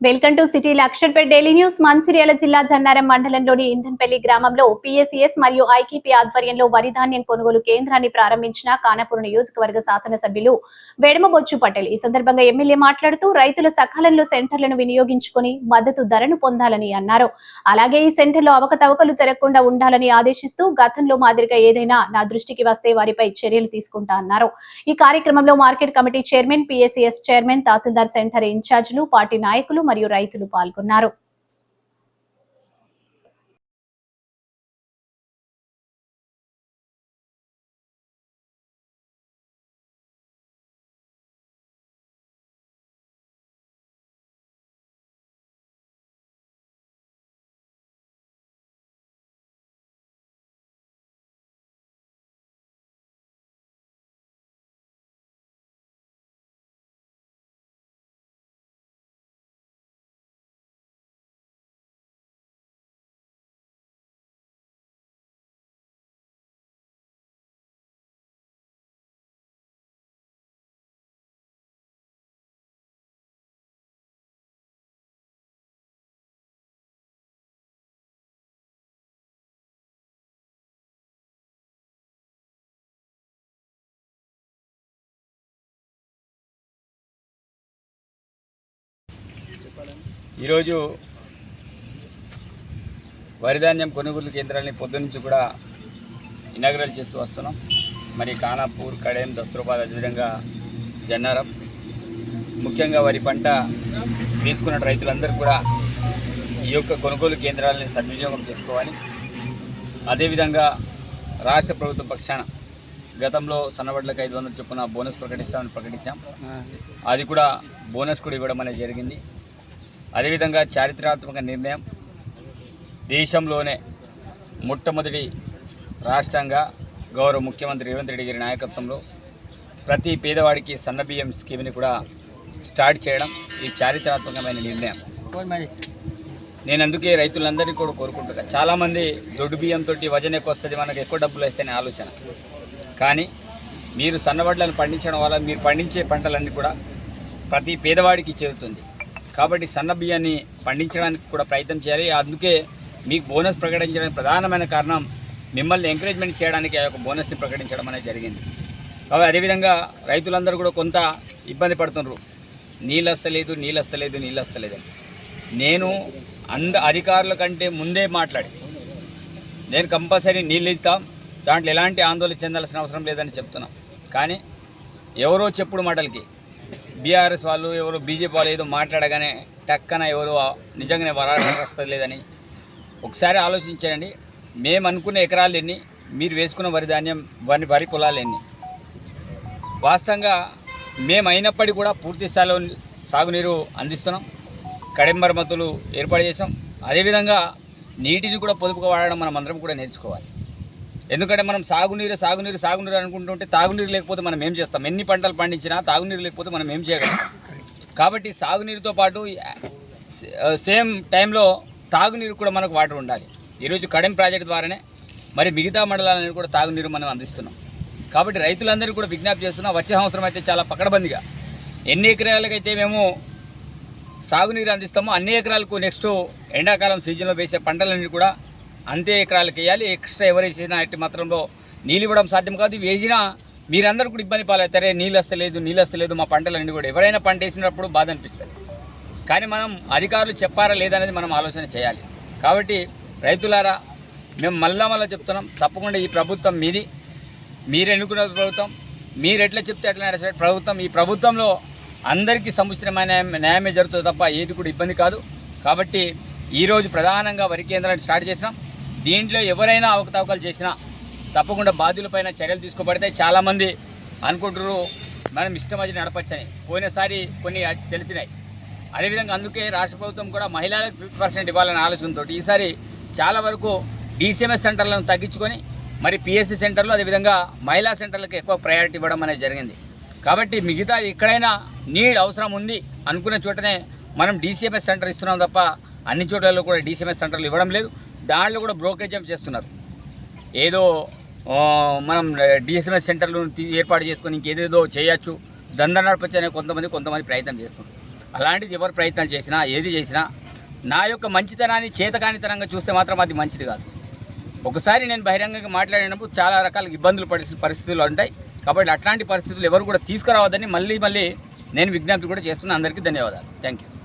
Welcome to city Luxettipet daily news. Mancherial జిల్లా జన్నారం మండలంలోని ఇంధన్పల్లి గ్రామంలో పిఎస్ఈఎస్ మరియు ఐకేపీ ఆధ్వర్యంలో వరి ధాన్యం కొనుగోలు కేంద్రాన్ని ప్రారంభించిన కానపూర్ నియోజకవర్గ శాసనసభ్యులు వెడమబొచ్చు పటేల్. ఈ సందర్భంగా ఎమ్మెల్యే మాట్లాడుతూ రైతుల సకాలంలో సెంటర్లను వినియోగించుకొని మద్దతు ధరను పొందాలని అన్నారు. అలాగే ఈ సెంటర్లో అవకతవకలు జరగకుండా ఉండాలని ఆదేశిస్తూ గతంలో మాదిరిగా ఏదైనా నా దృష్టికి వస్తే వారిపై చర్యలు తీసుకుంటా అన్నారు. ఈ కార్యక్రమంలో market committee chairman PSCS chairman tahsildar centre ఇన్ఛార్జీలు పార్టీ నాయకులు మరియు రైతులు పాల్గొన్నారు. ఈరోజు వరిధాన్యం కొనుగోలు కేంద్రాలని పొద్దునుంచి కూడా ఇనాగ్రల్ చేస్తూ వస్తున్నాం. మరి ఖానాపూర్ కడెం దస్తూరాబాద్ అదేవిధంగా జన్నారం. ముఖ్యంగా వరి పంట తీసుకున్న రైతులందరూ కూడా ఈ యొక్క కొనుగోలు కేంద్రాలని సద్వినియోగం చేసుకోవాలి. అదేవిధంగా రాష్ట్ర ప్రభుత్వం పక్షాన గతంలో సన్నబడ్లకు ఐదు వందల చొప్పున బోనస్ ప్రకటిస్తామని ప్రకటించాం. అది కూడా బోనస్ కూడా ఇవ్వడం అనేది జరిగింది. అదేవిధంగా చారిత్రాత్మక నిర్ణయం దేశంలోనే మొట్టమొదటి రాష్ట్రంగా గౌరవ ముఖ్యమంత్రి రేవంత్ రెడ్డి గారి నాయకత్వంలో ప్రతి పేదవాడికి సన్నబియ్యం స్కీమ్ని కూడా స్టార్ట్ చేయడం ఈ చారిత్రాత్మకమైన నిర్ణయం. నేను అందుకే రైతులందరినీ కూడా కోరుకుంటున్నా. చాలామంది దొడ్డు బియ్యంతో వజన్ ఎక్కువ వస్తుంది మనకు ఎక్కువ డబ్బులు వస్తాయనే ఆలోచన. కానీ మీరు సన్నబడ్లను పండించడం వల్ల మీరు పండించే పంటలన్నీ కూడా ప్రతి పేదవాడికి చేరుతుంది. కాబట్టి సన్న బియ్యాన్ని పండించడానికి కూడా ప్రయత్నం చేయాలి. అందుకే మీకు బోనస్ ప్రకటించడానికి ప్రధానమైన కారణం మిమ్మల్ని ఎంకరేజ్మెంట్ చేయడానికి ఆ యొక్క బోనస్ని ప్రకటించడం అనేది జరిగింది. కాబట్టి అదేవిధంగా రైతులందరూ కూడా కొంత ఇబ్బంది పడుతున్నారు నీళ్ళు వస్తలేదు నీళ్ళు వస్తలేదు నీళ్ళు వస్తలేదని నేను అంద అధికారుల కంటే ముందే మాట్లాడి నేను కంపల్సరీ నీళ్ళు ఇస్తాం దాంట్లో ఎలాంటి ఆందోళన చెందాల్సిన అవసరం లేదని చెప్తున్నాం. కానీ ఎవరో చెప్పుడు మాటలకి బీఆర్ఎస్ వాళ్ళు ఎవరో బీజేపీ వాళ్ళు ఏదో మాట్లాడగానే టక్కన ఎవరు నిజంగానే వరాలు లేదని ఒకసారి ఆలోచించారండి మేము అనుకున్న ఎకరాలు ఎన్ని మీరు వేసుకున్న వరి ధాన్యం వరి వరి పొలాలు ఎన్ని? వాస్తవంగా మేము అయినప్పటికీ కూడా పూర్తి స్థాయిలో సాగునీరు అందిస్తున్నాం. కడెం మరమ్మతులు ఏర్పాటు చేసాం అదేవిధంగా నీటిని కూడా పొదుపుగా వాడడం మనం అందరం కూడా నేర్చుకోవాలి. ఎందుకంటే మనం సాగునీరు సాగునీరు సాగునీరు అనుకుంటుంటే తాగునీరు లేకపోతే మనం ఏం చేస్తాం? ఎన్ని పంటలు పండించినా తాగునీరు లేకపోతే మనం ఏం చేయగలం? కాబట్టి సాగునీరుతో పాటు సేమ్ టైంలో తాగునీరు కూడా మనకు వాటర్ ఉండాలి. ఈరోజు కడెం ప్రాజెక్ట్ ద్వారానే మరి మిగతా మండలాలను కూడా తాగునీరు మనం అందిస్తున్నాం. కాబట్టి రైతులందరూ కూడా విజ్ఞప్తి చేస్తున్నాం వచ్చే సంవత్సరం అయితే చాలా పకడబందిగా. ఎన్ని ఎకరాలకైతే మేము సాగునీరు అందిస్తామో అన్ని ఎకరాలకు నెక్స్ట్ ఎండాకాలం సీజన్లో వేసే పంటలన్నీ కూడా అంతే ఎకరాలకు వేయాలి. ఎక్స్ట్రా ఎవరు వేసినా ఎట్టి మాత్రంలో నీళ్ళు ఇవ్వడం సాధ్యం కాదు. వేసినా మీరందరూ కూడా ఇబ్బంది పాలవుతారే. నీళ్ళు వస్తలేదు నీళ్ళు వస్తలేదు మా పంటలన్నీ కూడా ఎవరైనా పంట వేసినప్పుడు బాధ అనిపిస్తుంది. కానీ మనం అధికారులు చెప్పారా లేదనేది మనం ఆలోచన చేయాలి. కాబట్టి రైతులారా మేము మళ్ళా మళ్ళీ చెప్తున్నాం తప్పకుండా ఈ ప్రభుత్వం మీది. మీరు ఎన్నుకున్న ప్రభుత్వం? మీరు ఎట్లా చెప్తే ఎట్లా నడిచే ప్రభుత్వం ఈ ప్రభుత్వంలో అందరికీ సముచితమైన న్యాయమే జరుగుతుంది తప్ప ఏది కూడా ఇబ్బంది కాదు. కాబట్టి ఈరోజు ప్రధానంగా వరి కేంద్రాన్ని స్టార్ట్ చేసినాం. దీంట్లో ఎవరైనా అవకతవకలు చేసినా తప్పకుండా బాధ్యులపైన చర్యలు తీసుకోబడితే చాలామంది అనుకుంటారు మనం ఇష్టం వచ్చి నడపచ్చని. పోయినసారి కొన్ని తెలిసినాయి. అదేవిధంగా అందుకే రాష్ట్ర ప్రభుత్వం కూడా మహిళలకు ఫిఫ్టీ పర్సెంట్ ఇవ్వాలనే ఆలోచనతో ఈసారి చాలా వరకు డీసీఎంఎస్ సెంటర్లను తగ్గించుకొని మరి పిఎస్సి సెంటర్లు అదేవిధంగా మహిళా సెంటర్లకు ఎక్కువ ప్రయారిటీ ఇవ్వడం అనేది జరిగింది. కాబట్టి మిగతా ఎక్కడైనా నీడ్ అవసరం ఉంది అనుకునే చోటనే మనం డీసీఎంఎస్ సెంటర్ ఇస్తున్నాం తప్ప అన్ని చోట్లలో కూడా డీసీఎంఎస్ సెంటర్లు ఇవ్వడం లేదు. దాంట్లో కూడా బ్రోకరేజ్ చేస్తున్నారు? ఏదో మనం డిఎస్ఎంఎస్ సెంటర్లు ఏర్పాటు చేసుకొని ఇంకేదేదో చేయొచ్చు. దంద నడపచ్చు కొంతమంది కొంతమంది ప్రయత్నం చేస్తున్నారు. అలాంటిది ఎవరు ప్రయత్నాలు చేసినా ఏది చేసినా నా యొక్క మంచితనాన్ని చేతకానితనంగా చూస్తే మాత్రం అది మంచిది కాదు. ఒకసారి నేను బహిరంగంగా మాట్లాడినప్పుడు చాలా రకాల ఇబ్బందులు పడి పరిస్థితులు ఉంటాయి. కాబట్టి అట్లాంటి పరిస్థితులు ఎవరు కూడా తీసుకురావద్దని మళ్ళీ మళ్ళీ నేను విజ్ఞప్తి కూడా చేస్తున్నాను అందరికీ ధన్యవాదాలు. Thank you